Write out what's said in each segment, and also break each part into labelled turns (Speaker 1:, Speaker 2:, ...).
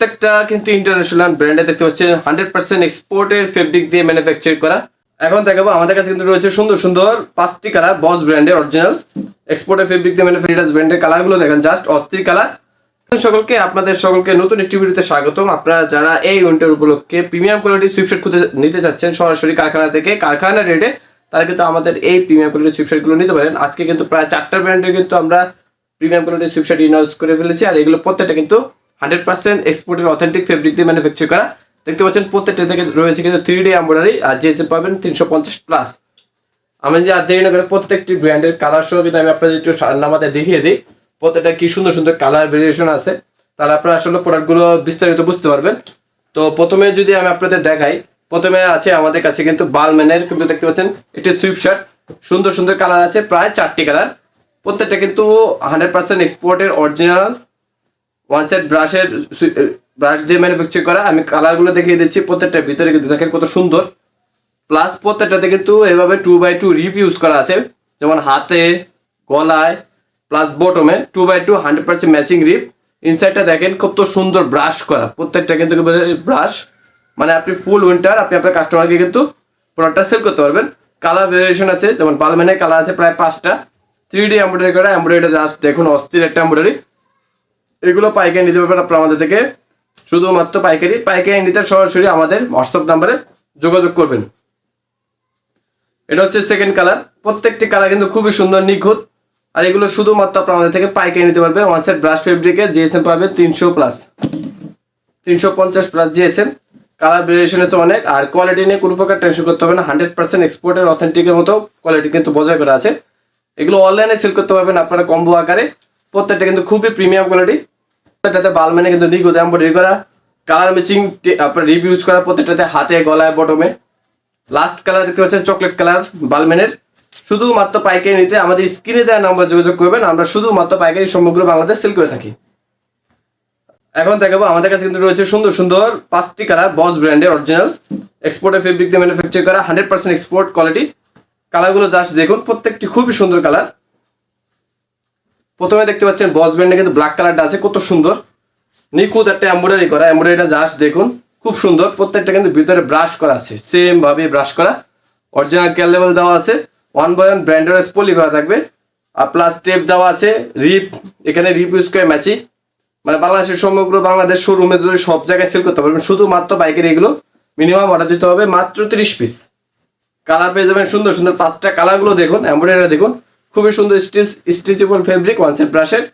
Speaker 1: প্রত্যেকটা কিন্তু ইন্টারন্যাশনাল ব্র্যান্ডে দেখতে পাচ্ছেন হান্ড্রেড পার্সেন্ট এক্সপোর্টের ফেব্রিক দিয়ে ম্যানুফ্যাকচার করা। এখন দেখাবো, আমাদের কাছে কিন্তু রয়েছে সুন্দর সুন্দর পাঁচটি কালার বস ব্র্যান্ডের অরিজিনাল এক্সপোর্টের ফেব্রিক দিয়ে ম্যানুফ্যাকচার ব্র্যান্ডের কালারগুলো দেখেন জাস্ট অস্থির কালার সকলকে, আপনাদের সকলকে নতুন একটি ভিডিওতে স্বাগতম। আপনারা যারা এই উইন্টার উপলক্ষে প্রিমিয়াম কোয়ালিটি সুইপশার্ট খুঁজে নিতে চাচ্ছেন, সরাসরি কারখানা থেকে, কারখানা রেটে তারা কিন্তু আমাদের এই প্রিমিয়াম কোয়ালিটি সুইপশার্টগুলো নিতে পারেন। আজকে কিন্তু প্রায় চারটা ব্র্যান্ডের কিন্তু আমরা প্রিমিয়াম কোয়ালিটি সুইপশার্ট ইনহাউস করে ফেলেছি, আর এগুলো প্রত্যেকটা কিন্তু হান্ড্রেড পার্সেন্ট এক্সপোর্টের অথেন্টিক ফেব্রিক দিয়ে ম্যানুফ্যাকচার করা। দেখতে পাচ্ছেন প্রত্যেকটা থেকে রয়েছে কিন্তু থ্রি ডি এম্বয়ডারি আর জিএসএম পাবেন তিনশো পঞ্চাশ প্লাস আমি যে আর দেরি না করে প্রত্যেকটি ব্র্যান্ডের কালার সহ কিন্তু আমি আপনাদের একটু নামাতে দেখিয়ে দিই। প্রত্যেকটা কি সুন্দর সুন্দর কালার ভেরিয়েশন আছে। তাহলে আপনারা আসলে প্রোডাক্টগুলো বিস্তারিত বুঝতে পারবেন। তো প্রথমে যদি আমি আপনাদের দেখাই, প্রথমে আছে আমাদের কাছে কিন্তু বালম্যানের কিন্তু দেখতে পাচ্ছেন একটি সুইপ শার্ট সুন্দর সুন্দর কালার আছে, প্রায় চারটি কালার প্রত্যেকটা কিন্তু হান্ড্রেড পার্সেন্ট এক্সপোর্টের অরিজিনাল ওয়ান সাইড ব্রাশের ব্রাশ দিয়ে ম্যানুফ্যাকচার করা, আমি কালারগুলো দেখিয়ে দিচ্ছি প্রত্যেকটার ভিতরে কিন্তু দেখেন কত সুন্দর। প্লাস প্রত্যেকটাতে কিন্তু এভাবে two by two rib use করা আছে, যেমন হাতে, গলায় plus বটমে two by two hundred percent matching rib ইনসাইডটা দেখেন কত সুন্দর ব্রাশ করা, প্রত্যেকটা কিন্তু ব্রাশ মানে আপনি ফুল উইন্টার আপনি আপনার কাস্টমারকে কিন্তু প্রোডাক্টটা সেল করতে পারবেন। কালার ভেরিয়েশন আছে, যেমন বালমেনের কালার আছে প্রায় পাঁচটা। থ্রি ডি এমব্রয়ডারি করা এমব্রয়ডারি জাস্ট দেখুন, অস্থির একটা এমব্রয়ডারি এগুলো পাইকারি নিতে পারবেন আপনারা আমাদের থেকে। শুধুমাত্র পাইকারি। পাইকারি নিতে সরাসরি আমাদের হোয়াটসঅ্যাপ নাম্বারে যোগাযোগ করবেন। এটা হচ্ছে সেকেন্ড কালার প্রত্যেকটি কালার কিন্তু খুবই সুন্দর, নিখুঁত। আর এগুলো শুধুমাত্র আপনারা আমাদের থেকে পাইকারি নিতে পারবেন। ওয়ান সেট ব্রাশ ফেব্রিকের জিএসএম পাবেন তিনশো প্লাস তিনশো পঞ্চাশ প্লাস জিএসএম কালার ভেরিয়েশন আছে অনেক। আর কোয়ালিটি নিয়ে কোনো প্রকার টেনশন করতে হবে না। হান্ড্রেড পার্সেন্ট এক্সপোর্টের অথেন্টিকের মতো কোয়ালিটি কিন্তু বজায় করা আছে। এগুলো অনলাইনে সেল করতে পারবেন আপনারা কম্বো আকারে। প্রত্যেকটা কিন্তু খুবই প্রিমিয়াম কোয়ালিটি প্রত্যেকটাতে বালমেনে কিন্তু নিখুঁত এম্বয়ডারি করা। কালার ম্যাচিং আপনার রিভিউজ করা প্রত্যেকটাতে হাতে, গলায় বটমে লাস্ট কালার দেখতে পাচ্ছেন চকলেট কালার বালমেনের শুধুমাত্র পাইকারি নিতে আমাদের স্ক্রিনে দেওয়া নাম্বার যোগাযোগ করবেন, আমরা শুধুমাত্র পাইকারি সমগ্র বাংলাদেশ সেল করে থাকি। এখন দেখাবো, আমাদের কাছে কিন্তু রয়েছে সুন্দর সুন্দর পাঁচটি কালার বস ব্র্যান্ডের অরিজিনাল এক্সপোর্টের ফেব্রিক দিয়ে ম্যানুফ্যাকচার করা হান্ড্রেড পার্সেন্ট এক্সপোর্ট কোয়ালিটি কালারগুলো জাস্ট দেখুন, প্রত্যেকটি খুবই সুন্দর কালার প্রথমে দেখতে পাচ্ছেন বস ব্র্যান্ডে কিন্তু ব্ল্যাক কালারটা আছে, কত সুন্দর। নিখুঁত একটা এমব্রয়ডারি করা এমব্রয়ডারিটা জাস্ট দেখুন, খুব সুন্দর। প্রত্যেকটা কিন্তু ভিতরে ব্রাশ করা আছে সেম ভাবে ব্রাশ করা। অরিজিনাল কেয়ার লেভেল দেওয়া আছে ওয়ান বাই ওয়ান ব্র্যান্ডের পলি করা থাকবে। আর প্লাস টেপ দেওয়া আছে রিপ এখানে রিপ ইউজ করে ম্যাচি মানে বাংলাদেশের সমগ্র বাংলাদেশ শোরুমে ধরে সব জায়গায় সেল করতে পারবেন। শুধুমাত্র বাইকের এগুলো মিনিমাম অর্ডার দিতে হবে মাত্র তিরিশ পিস কালার পেয়ে যাবেন সুন্দর সুন্দর পাঁচটা কালারগুলো দেখুন এমব্রয়ডারি দেখুন। খুবই সুন্দর stitch stitchable fabric one set ব্রাশের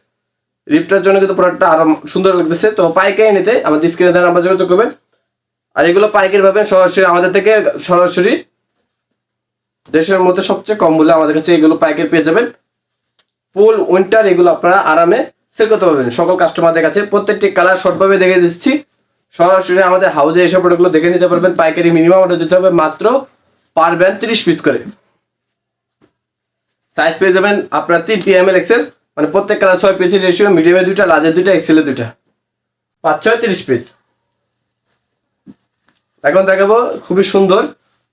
Speaker 1: রিপটার জন্য কিন্তু প্রোডাক্টটা আরও সুন্দর লাগতেছে। তো পাইকারি নিতে আমাদের স্ক্রিনে দেন আমরা যোগাযোগ করবেন। আর এগুলো পাইকারি পাবেন সরাসরি আমাদের থেকে সরাসরি দেশের মধ্যে সবচেয়ে কম মূল্যে আমাদের কাছে এগুলো পাইকারি পেয়ে যাবেন। ফুল উইন্টার এগুলো আপনারা আরামে সেল করতে পারবেন। সকল কাস্টমারদের কাছে প্রত্যেকটি কালার শর্টভাবে দেখে দিচ্ছি। সরাসরি আমাদের হাউজে এসব প্রোডাক্টগুলো দেখে নিতে পারবেন। পাইকারি মিনিমাম অর্ডার দিতে হবে মাত্র পার ব্যান্ড তিরিশ পিস করে। সাইজ পেয়ে যাবেন আপনার তিন পি এম এল এক্সেল মানে প্রত্যেক কালার ছয় পিসের রেশিও মিডিয়ামের দুইটা লার্জের দুইটা এক্সেলের দুইটা। পাঁচ, ছয়, তিরিশ পিস এখন দেখাবো, খুবই সুন্দর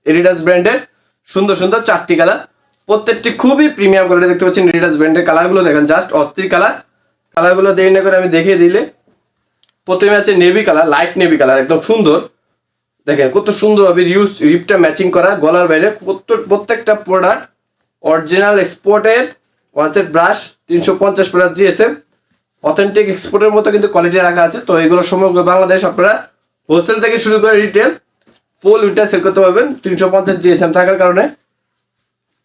Speaker 1: এডিডাস ব্র্যান্ডের সুন্দর সুন্দর চারটি কালার প্রত্যেকটি খুবই প্রিমিয়াম কোয়ালিটি দেখতে পাচ্ছেন এডিডাস ব্র্যান্ডের কালারগুলো দেখেন জাস্ট অস্থির কালার কালারগুলো দেরি না করে আমি দেখিয়ে দিলে। প্রথমে আছে navy colour light navy colour একদম সুন্দর। দেখেন কত সুন্দরভাবে ইউজ রিপটা ম্যাচিং করা, গলার বাইরে প্রত্যেক- প্রত্যেকটা প্রোডাক্ট অরিজিনাল এক্সপোর্টের ওয়ান সেট ব্রাশ তিনশো পঞ্চাশ প্লাস জিএসএম অথেন্টিক এক্সপোর্টের মতো কিন্তু কোয়ালিটি রাখা আছে। তো এগুলো সমগ্র বাংলাদেশ আপনারা হোলসেল থেকে শুরু করে রিটেল ফুল উইন্টার সেল করতে পারবেন। তিনশো পঞ্চাশ জিএসএম থাকার কারণে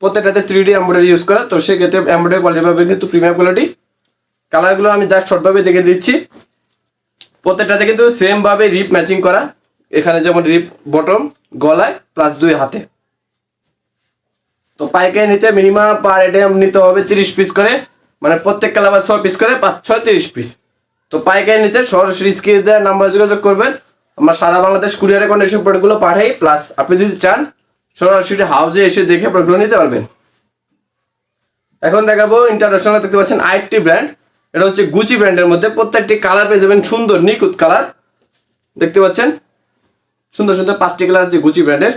Speaker 1: প্রত্যেকটাতে থ্রি ডি এমব্রয়ডারি ইউজ করা। তো সেক্ষেত্রে এমব্রয়ডারি কোয়ালিটি পাবেন কিন্তু প্রিমিয়াম কোয়ালিটি কালারগুলো আমি জাস্ট শর্টভাবে দেখে দিচ্ছি। প্রত্যেকটাতে কিন্তু সেমভাবে রিপ ম্যাচিং করা। এখানে যেমন রিপ বটম গলায় প্লাস দুই হাতে। তো পাইকারি নিতে মিনিমাম পার আইটেম নিতে হবে তিরিশ পিস করে মানে প্রত্যেক কালার ছয় পিস করে পাঁচ, ছয় তিরিশ পিস তো পাইকারি নিতে সরাসরি স্ক্রিনে দেওয়ার নাম্বার যোগাযোগ করবেন। আমরা সারা বাংলাদেশ কুরিয়ারে কন্ডিশন প্রোডাক্টগুলো পাঠাই প্লাস আপনি যদি চান, সরাসরি হাউজে এসে দেখে প্রোডাক্টগুলো নিতে পারবেন। এখন দেখাবো ইন্টারন্যাশনাল দেখতে পাচ্ছেন আইটি ব্র্যান্ড এটা হচ্ছে গুচি ব্র্যান্ডের মধ্যে প্রত্যেকটি কালার পেয়ে যাবেন সুন্দর নিখুঁত কালার দেখতে পাচ্ছেন? সুন্দর সুন্দর পাঁচটি কালার আছে গুচি ব্র্যান্ডের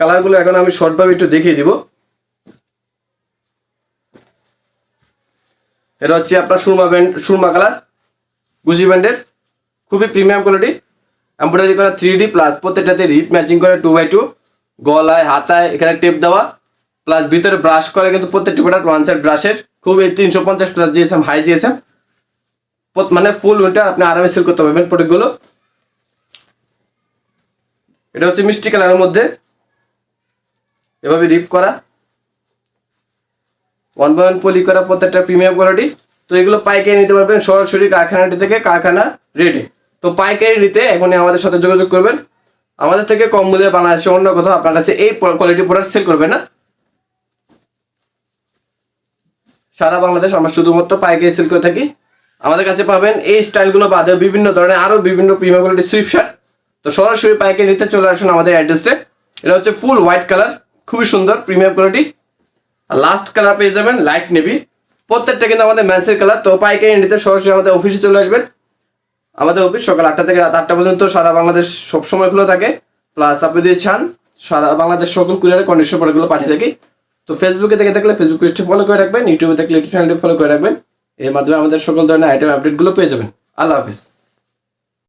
Speaker 1: কালারগুলো এখন আমি শর্টভাবে একটু দেখিয়ে দিব। এটা হচ্ছে আপনার সুরমা ব্যান্ড, সুরমা কালার গুচি ব্র্যান্ডের খুবই প্রিমিয়াম কোয়ালিটি এমব্রয়ডারি করা থ্রি ডি প্লাস প্রত্যেকটাতে রিপ ম্যাচিং করে টু বাই টু গলায়, হাতায় এখানে টেপ দেওয়া। প্লাস ভিতরে ব্রাশ করে কিন্তু প্রত্যেকটি প্রোডাক্ট ওয়ান সাইড ব্রাশের খুবই তিনশো পঞ্চাশ প্লাস জিএসএম হাই জিএসএম মানে ফুল উইন্টার আপনি আরামে সেল করতে পারবেন প্রোডাক্টগুলো এটা হচ্ছে মিষ্টি কালারের মধ্যে। এভাবে রিপ করা। ওয়ান বাই ওয়ান পলি করা প্রত্যেকটা প্রিমিয়াম কোয়ালিটি তো এগুলো পাইকারি নিতে পারবেন সরাসরি কারখানাটি থেকে কারখানা রেটে তো পাইকারি নিতে এখনই আমাদের সাথে যোগাযোগ করবেন। আমাদের থেকে কম মূল্যে বাংলাদেশে অন্য কোথাও আপনার কাছে এই কোয়ালিটি প্রোডাক্ট সেল করবে না। সারা বাংলাদেশ আমরা শুধুমাত্র পাইকারি সেল করে থাকি। আমাদের কাছে পাবেন এই স্টাইলগুলো বাদে বিভিন্ন ধরনের আরও বিভিন্ন প্রিমিয়াম কোয়ালিটি সুইফট শার্ট তো সরাসরি পাইকারি নিতে চলে আসুন আমাদের অ্যাড্রেসে এটা হচ্ছে ফুল হোয়াইট কালার খুবই সুন্দর প্রিমিয়াম কোয়ালিটি আর লাস্ট কালার পেয়ে যাবেন লাইট নেভি প্রত্যেকটা কিন্তু আমাদের ম্যাচের কালার তো পাইকারি নিতে সরাসরি আমাদের অফিসে চলে আসবেন। আমাদের অফিস সকাল আটটা থেকে রাত আটটা পর্যন্ত সারা বাংলাদেশ সবসময় খোলা থাকে। প্লাস আপনি যদি চান, সারা বাংলাদেশ সকল কুরিয়ারে কন্ডিশন প্রোডাক্টগুলো পাঠিয়ে থাকি। তো ফেসবুকে দেখে থাকলে ফেসবুক পেজটি ফলো করে রাখবেন ইউটিউবে দেখলে ইউটিউব চ্যানেলটি ফলো করে রাখবেন। এর মাধ্যমে আমাদের সকল ধরনের আইটেম আপডেটগুলো পেয়ে যাবেন। আল্লাহ হাফিজ।